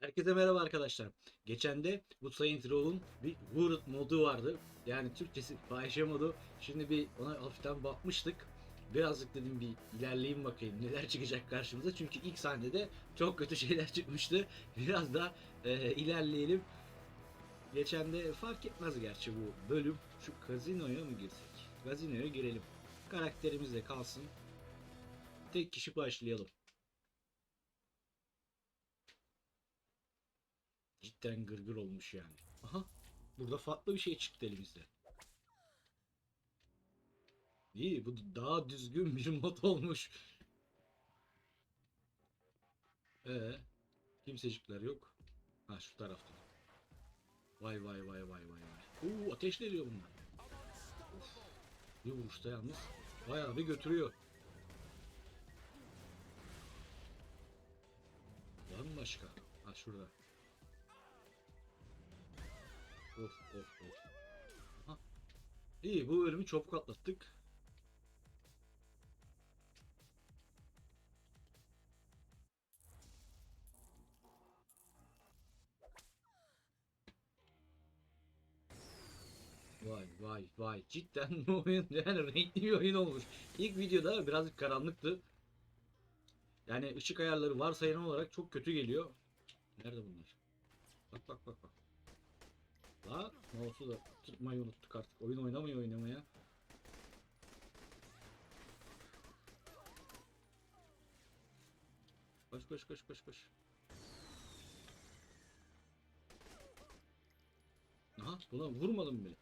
Herkese merhaba arkadaşlar. Geçen de bu Saint Row'un bir Word modu vardı. Yani Türkçesi fahişe modu. Şimdi bir ona hafiften bakmıştık. Birazcık dedim bir ilerleyeyim bakayım neler çıkacak karşımıza. Çünkü ilk sahnede çok kötü şeyler çıkmıştı. Biraz da e, ilerleyelim. Geçen de fark etmez gerçi bu bölüm. Şu kazinoya mı girsek? Gazinoya girelim. Karakterimiz de kalsın. Tek kişi başlayalım. Cidden gırgır olmuş yani. Aha. Burada farklı bir şey çıktı elimizde. İyi bu daha düzgün bir mod olmuş. Ee, kimsecikler yok. Ha şu tarafta. Vay vay vay vay vay vay. Oo ateşle ediyor bunlar. Of. Bir vuruşta yalnız bayağı bir götürüyor. Var mı başka? Ha şurada. Of of of. Ha. İyi bu bölümü çabuk atlattık. Vay vay vay cidden bu oyun yani renkli bir oyun olmuş. İlk videoda birazcık karanlıktı. Yani ışık ayarları varsayılan olarak çok kötü geliyor. Nerede bunlar? Bak bak bak bak. La mouse'u da tutmayı unuttuk artık. Oyun oynamıyor oynamaya. Koş koş koş koş koş. Aha buna vurmadım bile.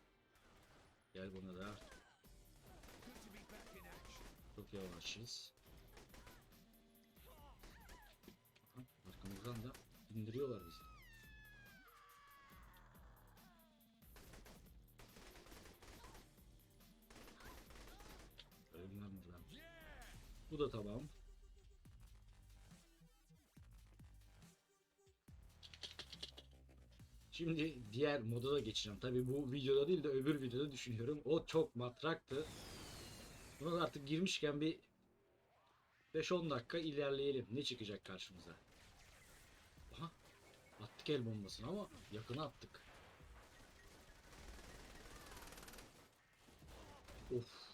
Gel buna da. Çok yavaşız. Aha, arkamızdan da indiriyorlar bizi. Bu da tamam. Şimdi diğer moda da geçeceğim. Tabi bu videoda değil de öbür videoda düşünüyorum. O çok matraktı. Buna da artık girmişken bir 5-10 dakika ilerleyelim. Ne çıkacak karşımıza? Aha. Attık el bombasını ama yakına attık. Of.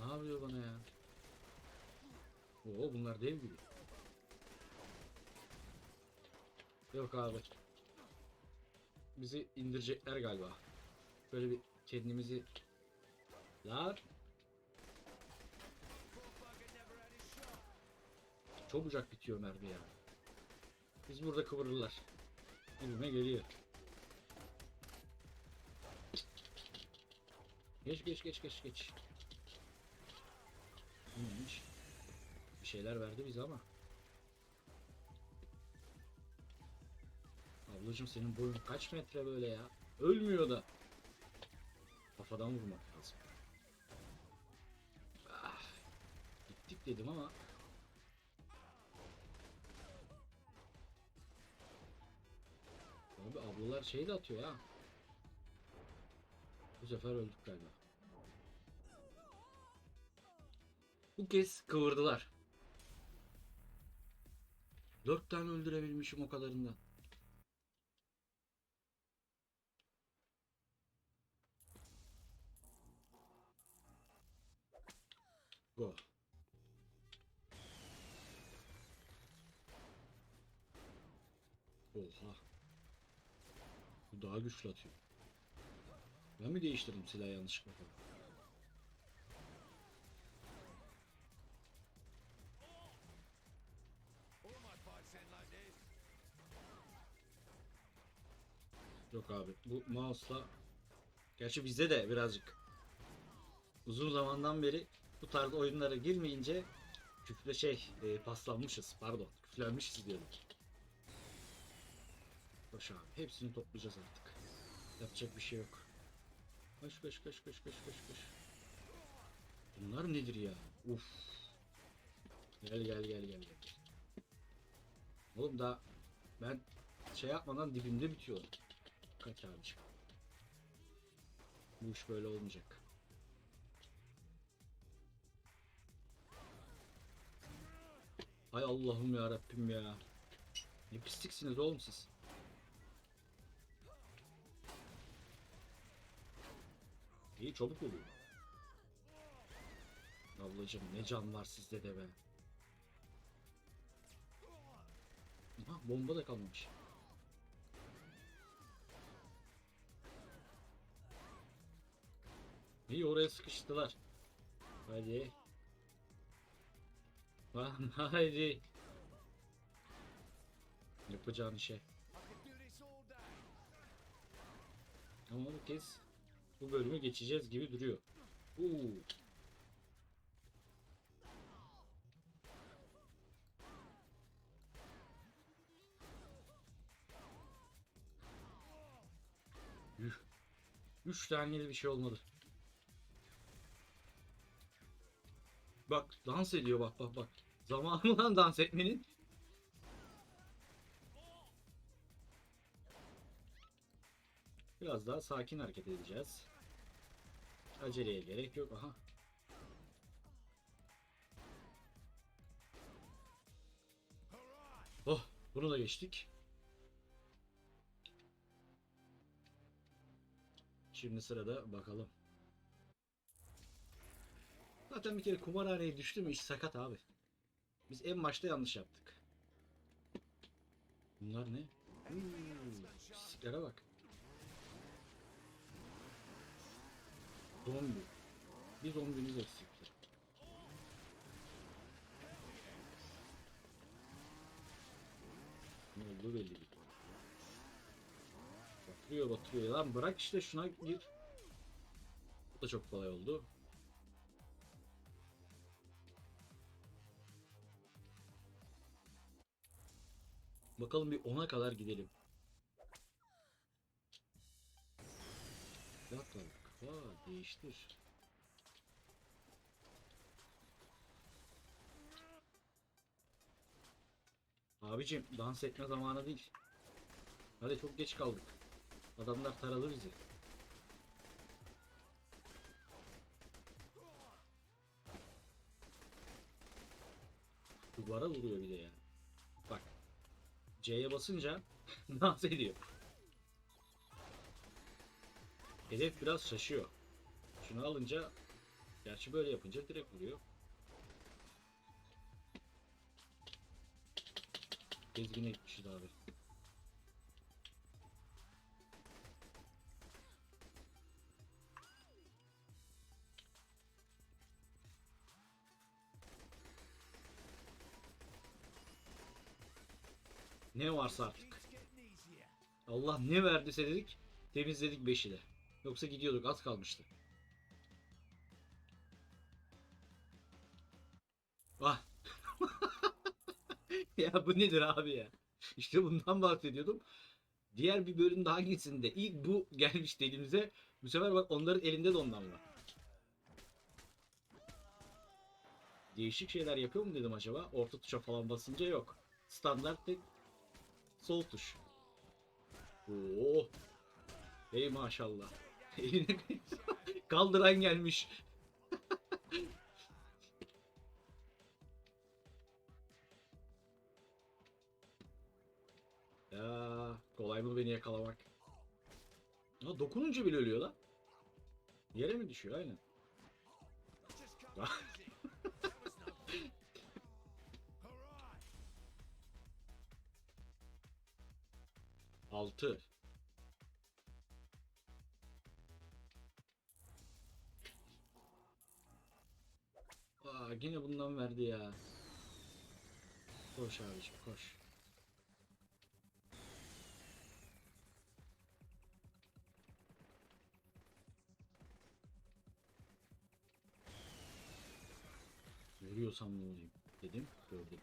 Ne yapıyor bana ya? Oo bunlar dev gibi. Yok abi. Bizi indirecekler galiba. Böyle bir kendimizi... Lan. Çabucak bitiyor mermi ya. Biz burada kıvırırlar. Gibime geliyor. Geç geç geç geç geç. Neymiş? Bir şeyler verdi bize ama. Ablacım senin boyun kaç metre böyle ya? Ölmüyor da. Kafadan vurmak lazım. Ah, gittik dedim ama. Abi ablalar şey de atıyor ya. Bu sefer öldük galiba. Bu kez kıvırdılar. Dört tane öldürebilmişim o kadarından. Go. Oha. Bu daha güçlü atıyor. Ben mi değiştirdim silahı yanlışlıkla abi bu mouse'la Gerçi bizde de birazcık uzun zamandan beri bu tarz oyunlara girmeyince küfle şey e, paslanmışız pardon küflenmişiz diyorum. Koş abi hepsini toplayacağız artık. Yapacak bir şey yok. Koş koş koş koş koş koş koş. Bunlar nedir ya? Uf. Gel gel gel gel gel. Oğlum daha ben şey yapmadan dibimde bitiyor. Kaç abiciğim. Bu iş böyle olmayacak. Hay Allah'ım ya Rabbim ya. Ne pisliksiniz oğlum siz. İyi çabuk oluyor. Ablacım ne can var sizde de be. Aha, bomba da kalmamış. İyi oraya sıkıştılar. Hadi. Lan hadi. Yapacağın işe. Ama bu kez bu bölümü geçeceğiz gibi duruyor. Uuu. Üç taneli bir şey olmadı. Bak dans ediyor bak bak bak. Zamanı lan dans etmenin. Biraz daha sakin hareket edeceğiz. Aceleye gerek yok. Aha. Oh, bunu da geçtik. Şimdi sırada bakalım. Zaten bir kere kumarhaneye düştü mü iş sakat abi. Biz en başta yanlış yaptık. Bunlar ne? Hmm, pisliklere bak. Zombi. Bir zombimiz eksikti. Ne oldu belli değil. Batırıyor batırıyor. Lan bırak işte şuna gir. Bu da çok kolay oldu. Bakalım bir 10'a kadar gidelim. Bir dakika. Aa, değiştir. Abicim dans etme zamanı değil. Hadi çok geç kaldık. Adamlar taradı bizi. Duvara vuruyor bir de ya. C'ye basınca dans ediyor. Hedef biraz şaşıyor. Şunu alınca gerçi böyle yapınca direkt vuruyor. Gezgin etmişiz abi. Ne varsa artık. Allah ne verdiyse dedik temizledik beşi de. Yoksa gidiyorduk az kalmıştı. Ah. ya bu nedir abi ya? İşte bundan bahsediyordum. Diğer bir bölümde hangisinde ilk bu gelmiş elimize. Bu sefer bak onların elinde de ondan var. Değişik şeyler yapıyor mu dedim acaba? Orta tuşa falan basınca yok. Standart tek sol tuş. Oo. Ey maşallah. Kaldıran gelmiş. ya kolay mı beni yakalamak? Ya dokununca bile ölüyor lan. Yere mi düşüyor aynen. Altı. Aa, yine bundan verdi ya. Koş abiciğim koş. Görüyorsam ne olayım dedim gördüm.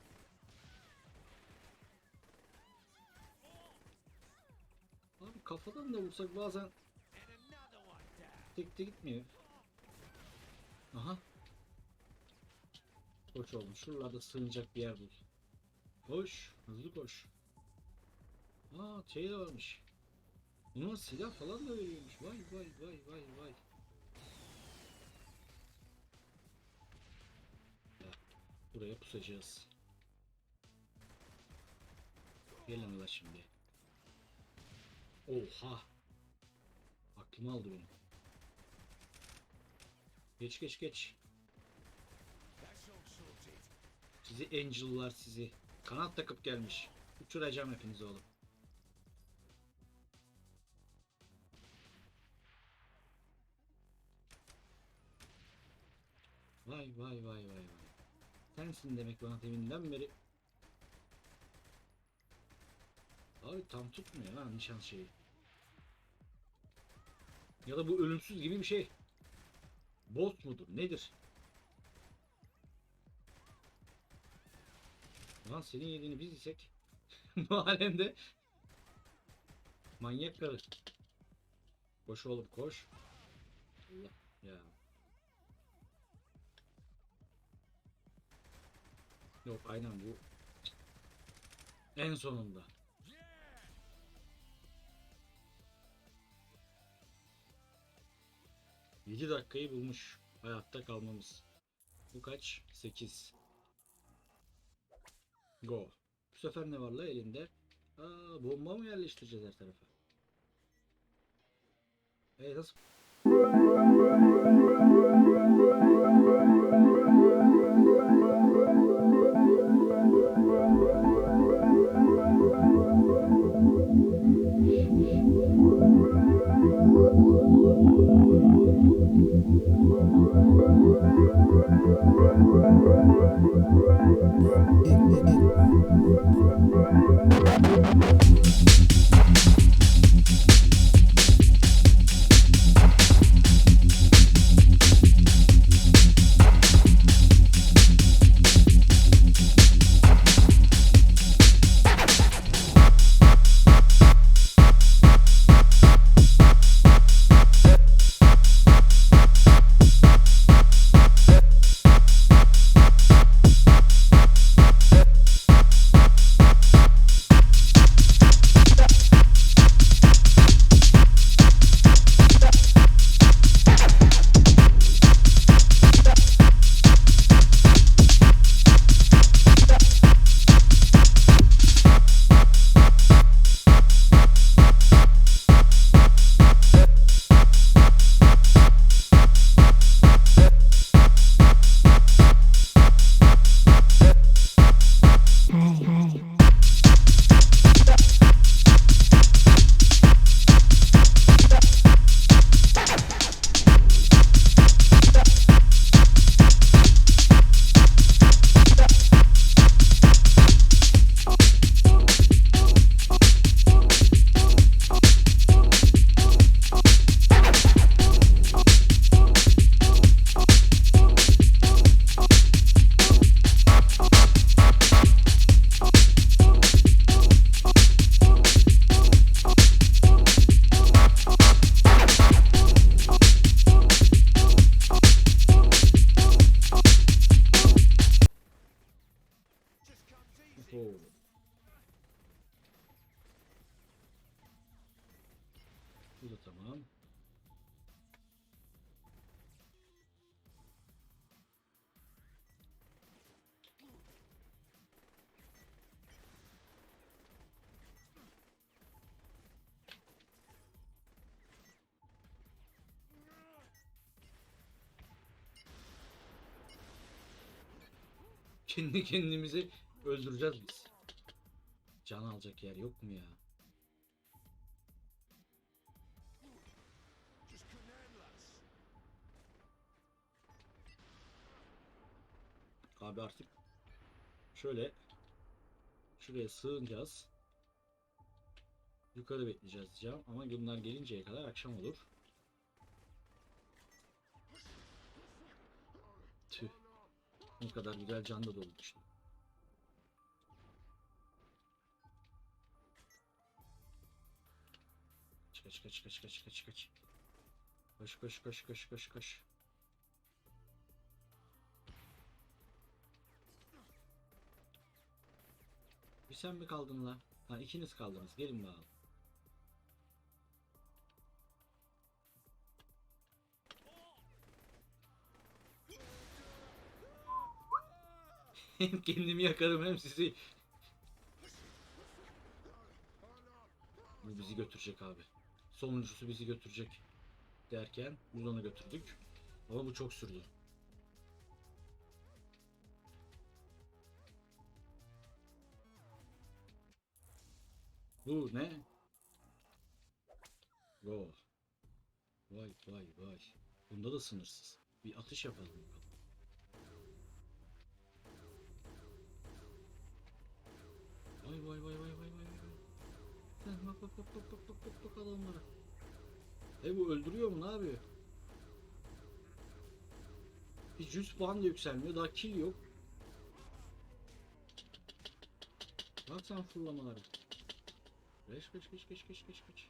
Kafadan da vursak bazen tek de gitmiyor. Aha. Koş oğlum şuralarda sığınacak bir yer bul. Koş. Hızlı koş. Aa şey de varmış. Buna silah falan da veriyormuş. Vay vay vay vay vay. Ya, buraya pusacağız. Gelin la şimdi. Oha. Aklımı aldı benim. Geç geç geç. Sizi Angel'lar sizi. Kanat takıp gelmiş. Uçuracağım hepinizi oğlum. Vay vay vay vay vay. Sensin demek bana deminden beri. Abi tam tutmuyor ha nişan şeyi. Ya da bu ölümsüz gibi bir şey. Bot mudur? Nedir? Lan senin yediğini biz yesek. bu alemde. Manyak karı. Koş oğlum koş. Ya. Yok aynen bu. En sonunda. Yedi dakikayı bulmuş hayatta kalmamız. Bu kaç? 8. Go. Bu sefer ne var la elinde? Aa, bomba mı yerleştireceğiz her tarafa? E nasıl? Thank you. Kendi kendimizi öldüreceğiz biz. Can alacak yer yok mu ya? Abi artık şöyle şuraya sığınacağız. Yukarı bekleyeceğiz diyeceğim ama bunlar gelinceye kadar akşam olur. Ne kadar güzel can da dolmuştu. Kaç kaç kaç kaç kaç kaç. Koş koş koş koş koş koş. Bir sen mi kaldın la? Ha ikiniz kaldınız. Gelin bakalım. Hem kendimi yakarım hem sizi. Bu bizi götürecek abi. Sonuncusu bizi götürecek derken onu götürdük. Ama bu çok sürdü. Bu ne? Go. Vay vay vay. Bunda da sınırsız. Bir atış yapalım bakalım. Vay vay vay vay vay vay. Heh, bak bak bak bak bak bak bak adamlara. E bu öldürüyor mu ne yapıyor? Hiç 100 puan da yükselmiyor. Daha kill yok. Bak sen fırlamaları. Geç geç geç geç geç geç geç.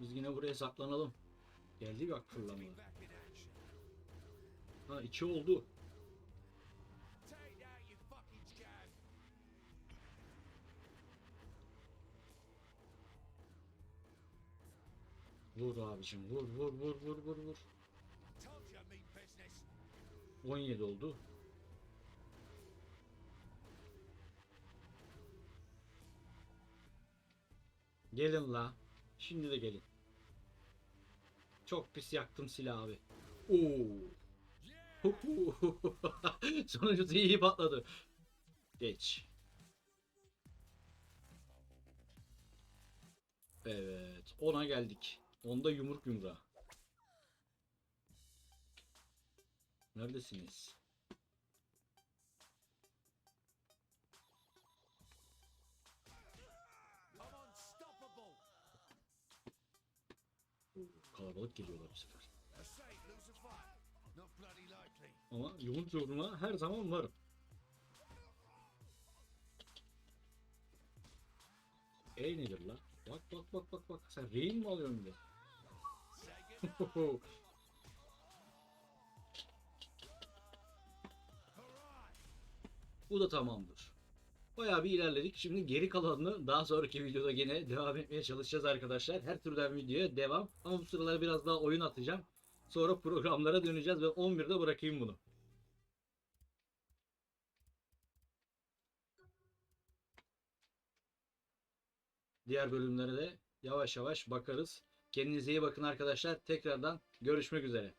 Biz yine buraya saklanalım. Geldi bak fırlamalar. Ha iki oldu. Vur abicim vur vur vur vur vur vur. Told you mean business. 17 oldu. Gelin la. Şimdi de gelin. Çok pis yaktım silahı abi. Oo. Sonuncusu iyi patladı. Geç. Evet. Ona geldik. Onda yumruk yumruğa. Neredesiniz? Kalabalık geliyorlar bu sefer. Ama yumruk yumruğa her zaman varım. E nedir la? Bak bak bak bak bak. Sen rehin mi alıyorsun bir Bu da tamamdır. Bayağı bir ilerledik. Şimdi geri kalanını daha sonraki videoda yine devam etmeye çalışacağız arkadaşlar. Her türden videoya devam. Ama bu sıralar biraz daha oyun atacağım. Sonra programlara döneceğiz ve 11'de bırakayım bunu. Diğer bölümlere de yavaş yavaş bakarız. Kendinize iyi bakın arkadaşlar. Tekrardan görüşmek üzere.